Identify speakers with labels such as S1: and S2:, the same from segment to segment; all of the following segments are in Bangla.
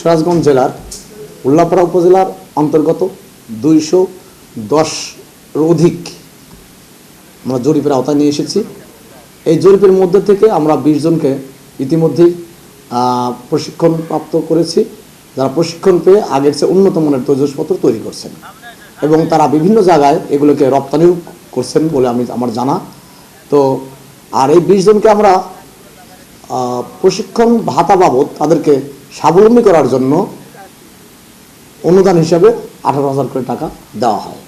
S1: সিরাজগঞ্জ জেলার উল্লাপাড়া উপজেলার অন্তর্গত দুইশো দশ অধিক আমরা জরিপের আওতায় নিয়ে এসেছি। এই জরিপের মধ্যে থেকে আমরা বিশ জনকে ইতিমধ্যেই প্রশিক্ষণ প্রাপ্ত করেছি। যারা প্রশিক্ষণ পেয়ে আগের চেয়ে উন্নত মানের তৈজসপত্র তৈরি করছেন এবং তারা বিভিন্ন জায়গায় এগুলোকে রপ্তানিও করছেন বলে আমি, আমার জানা। তো, আর এই বিশ জনকে আমরা প্রশিক্ষণ ভাতা বাবদ তাদেরকে স্বাবলম্বী করার জন্য অনুদান হিসাবে আঠারো হাজার করে টাকা দেওয়া হয়।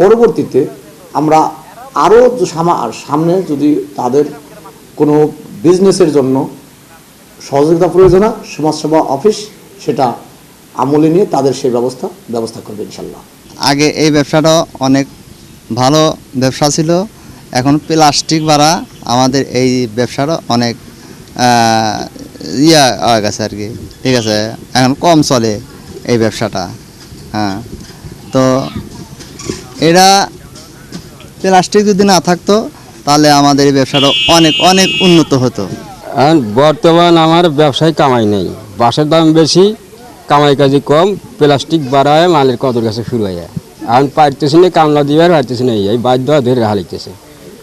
S1: পরবর্তীতে আমরা আরও সামনে যদি তাদের কোনো বিজনেসের জন্য সহযোগিতা প্রয়োজন হয়, সমাজসেবা অফিস, সেটা আমলে নিয়ে তাদের সেই ব্যবস্থা ব্যবস্থা করবে ইনশাল্লাহ
S2: আগে এই ব্যবসাটা অনেক ভালো ব্যবসা ছিল। এখন প্লাস্টিক বাড়া আমাদের এই ব্যবসাটা অনেক ইয়া হয়ে গেছে আর কি। ঠিক আছে, এখন কম চলে এই ব্যবসাটা। হ্যাঁ তো এরা প্লাস্টিক যদি না থাকতো, তাহলে আমাদের এই ব্যবসাটা অনেক অনেক উন্নত হতো।
S3: এখন বর্তমান আমার ব্যবসায় কামাই নেই। বাঁশের দাম বেশি, কামাই কাজে কম, প্লাস্টিক বাড়ায় মালের কদর কাছে শুরু হয়ে যায়। এখন পারতেছি না, কামলা দিবে আর পারতেছি না, এই বাধ্য ধরে হালাইতেছে।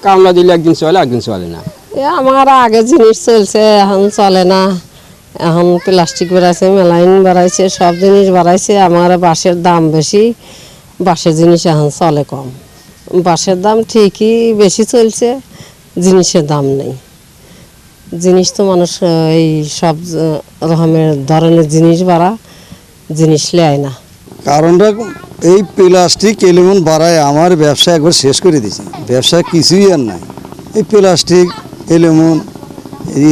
S3: কামলা দিলে একদিন চলে একদিন চলে না।
S4: এ আমার আগে জিনিস চলছে, এখন চলে না। এখন প্লাস্টিক বেড়াইছে, মেলাইন বাড়াইছে, সব জিনিস বাড়াইছে, আমার বাঁশের দাম বেশি। বাঁশের জিনিস এখন চলে কম। বাঁশের দাম ঠিকই বেশি চলছে, জিনিসের দাম নেই। জিনিস তো মানুষ এই সব রকমের ধরনের জিনিস বাড়া, জিনিস নেয় না।
S5: কারণটা এই প্লাস্টিক এলিমন বাড়ায় আমার ব্যবসা একবার শেষ করে দিয়েছে। ব্যবসা কিছুই আর নাই। এই প্লাস্টিক এলিমন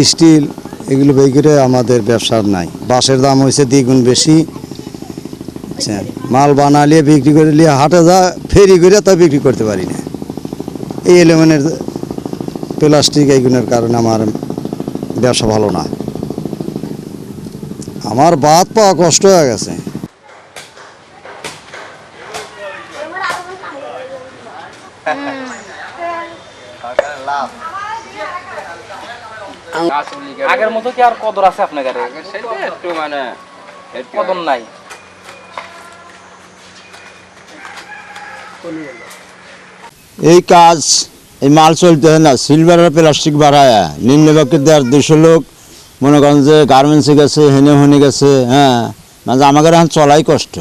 S5: স্টিল এগুলো করে আমাদের ব্যবসার নাই। বাঁশের দাম হয়েছে দ্বিগুণ বেশি। বুঝছেন? মাল বানালিয়ে বিক্রি করে নিয়ে হাটে যা ফেরি করে তা বিক্রি করতে পারি না। এই এলিমনের প্লাস্টিক এইগুলোর কারণে আমার ব্যবসা ভালো না। আমার বাদ পাওয়া কষ্ট হয়ে গেছে।
S6: আগের মতো কি আর কদর আছে আপনার গাড়ি
S3: একটু মানে
S6: কদর নাই।
S7: এই কাজ এই মাল চলতে হয় না সিলভার আর প্লাস্টিক বাড়ায়। নিম্নবক্ষের দেওয়ার দুশো লোক মনে করেন যে গার্মেন্টসে গেছে হেনে হনে গেছে হ্যাঁ। মানে আমাদের এখন চলাই কষ্ট।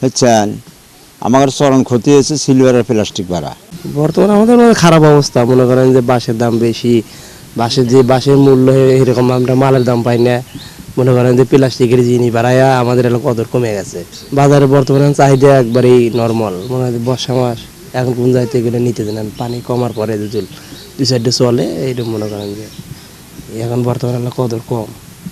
S7: বুঝছেন? আমাদের চরণ ক্ষতি হয়েছে সিলভার আর প্লাস্টিক বাড়া
S8: বর্তমানে আমাদের মানে খারাপ অবস্থা, মনে করেন যে বাঁশের দাম বেশি, বাঁশের যে বাঁশের মূল্য এরকম আমরা মালের দাম পাই না, মনে করেন যে প্লাস্টিকের জিনিস বাড়াইয়া আমাদের এলাকা কদর কমে গেছে। বাজারে বর্তমানে চাহিদা একবারেই নর্মাল মনে হয় বর্ষা মাস, এখন কোন যাইতে গেলে নিতে দেন পানি কমার পরে সাইডে চলে এইটা মনে করেন যে। এখন বর্তমানে এলাকা কদর কম।